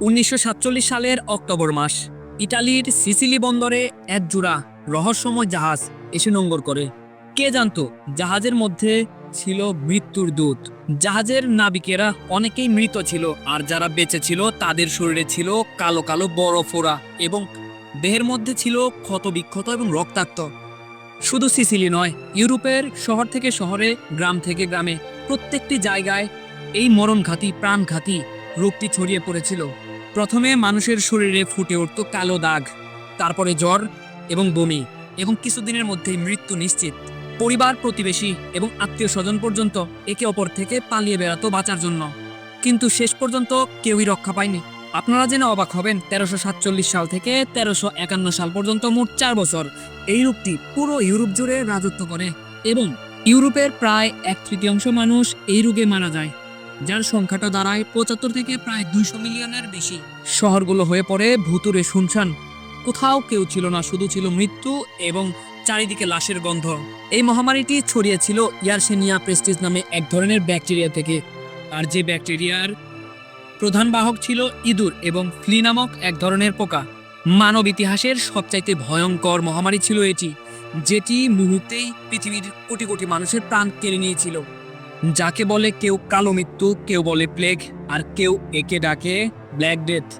উনিশশো সাতচল্লিশ সালের অক্টোবর মাস। ইটালির সিসিলি বন্দরে এক জোড়া রহস্যময় জাহাজ এসে নোঙ্গর করে। কে জানতো, জাহাজের মধ্যে ছিল মৃত্যুর দূত। জাহাজের নাবিকেরা অনেকেই মৃত ছিল, আর যারা বেঁচে ছিল তাদের শরীরে ছিল কালো কালো বড় ফোড়া এবং দেহের মধ্যে ছিল ক্ষত বিক্ষত এবং রক্তাক্ত। শুধু সিসিলি নয়, ইউরোপের শহর থেকে শহরে, গ্রাম থেকে গ্রামে প্রত্যেকটি জায়গায় এই মরণঘাতী, প্রাণঘাতী রোগটি ছড়িয়ে পড়েছিল। প্রথমে মানুষের শরীরে ফুটে উঠত কালো দাগ, তারপরে জ্বর এবং বমি এবং কিছুদিনের মধ্যেই মৃত্যু নিশ্চিত। পরিবার, প্রতিবেশী এবং আত্মীয় স্বজন পর্যন্ত একে অপর থেকে পালিয়ে বেড়াতো বাঁচার জন্য। কিন্তু শেষ পর্যন্ত কেউই রক্ষা পায়নি। আপনারা জেনে অবাক হবেন, তেরোশো সাতচল্লিশ সাল থেকে তেরোশো একান্ন সাল পর্যন্ত মোট চার বছর। এই রূপটি পুরো ইউরোপ জুড়ে রাজত্ব করে এবং ইউরোপের প্রায় এক তৃতীয়াংশ মানুষ এই রোগে মারা যায়। যার সংখ্যাটা দাঁড়ায় পঁচাত্তর থেকে প্রায় দুইশো মিলিয়নের বেশি। শহরগুলো হয়ে পড়ে ভুতুরে শুনশান। কোথাও কেউ ছিল না, শুধু ছিল মৃত্যু এবং চারিদিকে লাশের গন্ধ। এই মহামারীটি ছড়িয়েছিল ইয়ারসেনিয়া প্রেস্টিজ নামে এক ধরনের ব্যাকটেরিয়া থেকে। আর যে ব্যাকটেরিয়ার প্রধান বাহক ছিল ইঁদুর এবং ফ্লি নামক এক ধরনের পোকা। মানব ইতিহাসের সবচাইতে ভয়ঙ্কর মহামারী ছিল এটি, যেটি মুহূর্তেই পৃথিবীর কোটি কোটি মানুষের প্রাণ কেড়ে নিয়েছিল। যাকে বলে কেউ কালো মৃত্যু কেউ বলে প্লেগ আর কেউ একে ডাকে ব্ল্যাক ডেথ।